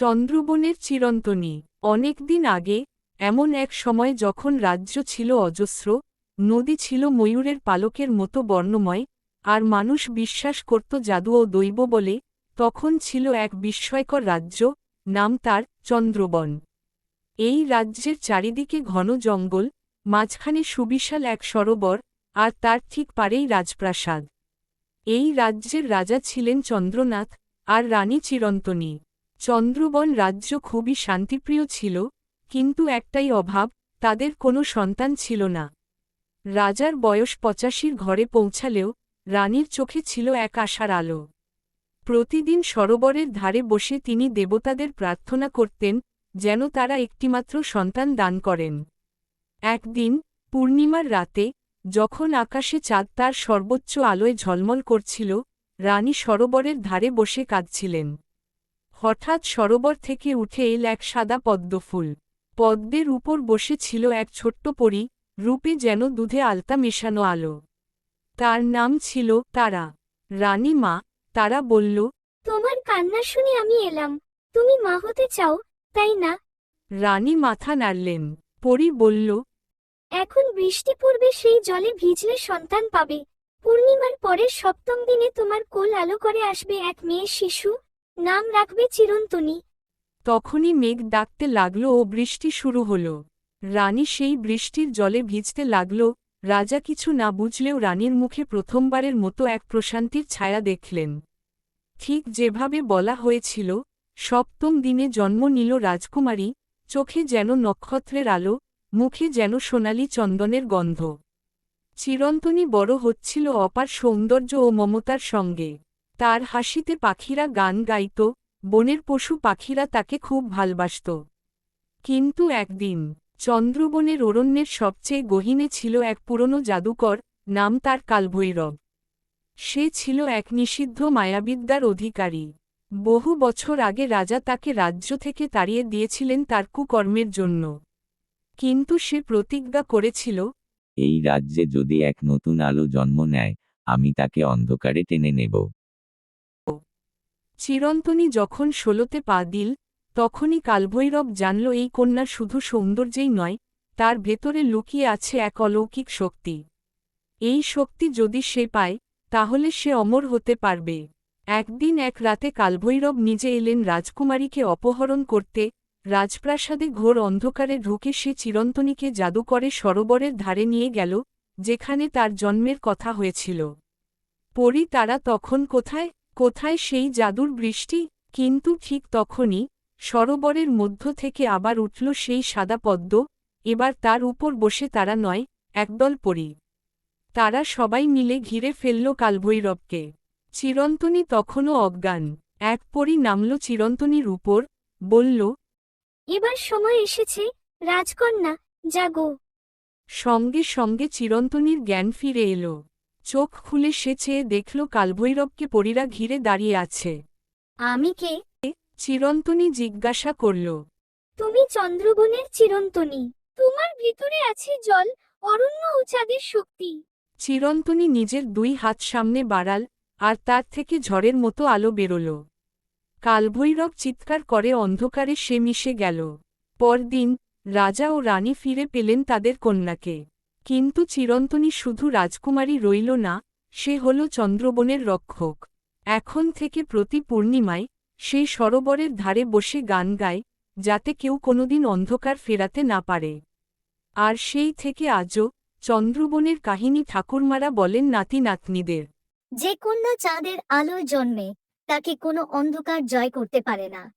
চন্দ্রবনের চিরন্তনী। অনেকদিন আগে, এমন এক সময় যখন রাজ্য ছিল অজস্র, নদী ছিল ময়ূরের পালকের মতো বর্ণময়, আর মানুষ বিশ্বাস করত জাদু ও দৈব বলে, তখন ছিল এক বিস্ময়কর রাজ্য, নাম তার চন্দ্রবন। এই রাজ্যের চারিদিকে ঘন জঙ্গল, মাঝখানে সুবিশাল এক সরোবর, আর তার ঠিক পারেই রাজপ্রাসাদ। এই রাজ্যের রাজা ছিলেন চন্দ্রনাথ, আর রানী চিরন্তনী। চন্দ্রবন রাজ্য খুবই শান্তিপ্রিয় ছিল, কিন্তু একটাই অভাব, তাদের কোনো সন্তান ছিল না। রাজার বয়স পঁচাশির ঘরে পৌঁছালেও, রানীর চোখে ছিল এক আশার আলো। প্রতিদিন সরোবরের ধারে বসে তিনি দেবতাদের প্রার্থনা করতেন, যেন তারা একটিমাত্র সন্তান দান করেন। একদিন, পূর্ণিমার রাতে, যখন আকাশে চাঁদ তার সর্বোচ্চ আলোয় ঝলমল করছিল, রানী সরোবরের ধারে বসে কাঁদছিলেন। হঠাৎ সরোবর থেকে উঠে এল এক সাদা পদ্মফুল পদ্মের উপর বসেছিল এক ছোট্ট পরী রূপে যেন দুধে আলতা মেশানো আলো। তার নাম ছিল তারা। রানী মা তারা বলল তোমার কান্না শুনে আমি এলাম। তুমি মা হতে চাও তাই না? রানী মাথা নাড়লেন। পরী বলল এখন বৃষ্টি পড়বে সেই জলে ভিজলে সন্তান পাবে। পূর্ণিমার পরের সপ্তম দিনে তোমার কোল আলো করে আসবে এক মেয়ে শিশু। নাম রাখবে চিরন্তনী। তখনই মেঘ ডাকতে লাগল ও বৃষ্টি শুরু হল। রানী সেই বৃষ্টির জলে ভিজতে লাগল। রাজা কিছু না বুঝলেও রানীর মুখে প্রথমবারের মতো এক প্রশান্তির ছায়া দেখলেন। ঠিক যেভাবে বলা হয়েছিল, সপ্তম দিনে জন্ম নিল রাজকুমারী, চোখে যেন নক্ষত্রের আলো, মুখে যেন সোনালি চন্দনের গন্ধ। চিরন্তনী বড় হচ্ছিল অপার সৌন্দর্য ও মমতার সঙ্গে। তার হাসিতে পাখিরা গান গাইত, বনের পশু পাখিরা তাকে খুব ভালবাসত। কিন্তু একদিন চন্দ্রবনের অরণ্যের সবচেয়ে গহীনে ছিল এক পুরনো জাদুকর নাম তার কালভৈরব। সে ছিল এক নিষিদ্ধ মায়াবিদ্যার অধিকারী। বহু বছর আগে রাজা তাকে রাজ্য থেকে তাড়িয়ে দিয়েছিলেন তার কুকর্মের জন্য। কিন্তু সে প্রতিজ্ঞা করেছিল, এই রাজ্যে যদি এক নতুন আলো জন্ম নেয়, আমি তাকে অন্ধকারে টেনে নেব। চিরন্তনী যখন ষোলোতে পা দিল, তখনই কালভৈরব জানল এই কন্যা শুধু সৌন্দর্যেই নয়, তার ভেতরে লুকিয়ে আছে এক অলৌকিক শক্তি। এই শক্তি যদি সে পায়, তাহলে সে অমর হতে পারবে। একদিন এক রাতে কালভৈরব নিজে এলেন রাজকুমারীকে অপহরণ করতে, রাজপ্রাসাদে ঘোর অন্ধকারে ঢুকে সে চিরন্তনীকে জাদুকরে সরোবরের ধারে নিয়ে গেল, যেখানে তার জন্মের কথা হয়েছিল। পরি তারা তখন কোথায়? কোথায় সেই জাদুর বৃষ্টি? কিন্তু ঠিক তখনই সরোবরের মধ্য থেকে আবার উঠল সেই সাদা পদ্ম। এবার তার উপর বসে তারা নয় একদল পরি। তারা সবাই মিলে ঘিরে ফেলল কালভৈরবকে। চিরন্তনী তখনও অজ্ঞান। এক পরি নামল চিরন্তনীর উপর বলল এবার সময় এসেছে রাজকন্যা জাগো। সঙ্গে সঙ্গে চিরন্তনীর জ্ঞান ফিরে এলো। চোখ খুলে সে চেয়ে দেখল কালভৈরবকে পরীরা ঘিরে দাঁড়িয়ে আছে। আমি কে? চিরন্তনী জিজ্ঞাসা করল। তুমি চন্দ্রবনের চিরন্তনী। তোমার ভিতরে আছে জল অরণ্য ও চাঁদের শক্তি। চিরন্তনী নিজের দুই হাত সামনে বাড়াল আর তার থেকে ঝড়ের মতো আলো বেরোল। কালভৈরব চিৎকার করে অন্ধকারে সে মিশে গেল। পরদিন রাজা ও রানী ফিরে পেলেন তাদের কন্যাকে। কিন্তু চিরন্তনী শুধু রাজকুমারী রইল না, সে হল চন্দ্রবনের রক্ষক। এখন থেকে প্রতি পূর্ণিমায় সে সরোবরের ধারে বসে গান গায়, যাতে কেউ কোনোদিন অন্ধকার ফেরাতে না পারে। আর সেই থেকে আজও চন্দ্রবনের কাহিনী ঠাকুরমারা বলেন নাতি নাতনিদের। যে কন্যা চাঁদের আলোয় জন্মে তাকে কোনো অন্ধকার জয় করতে পারে না।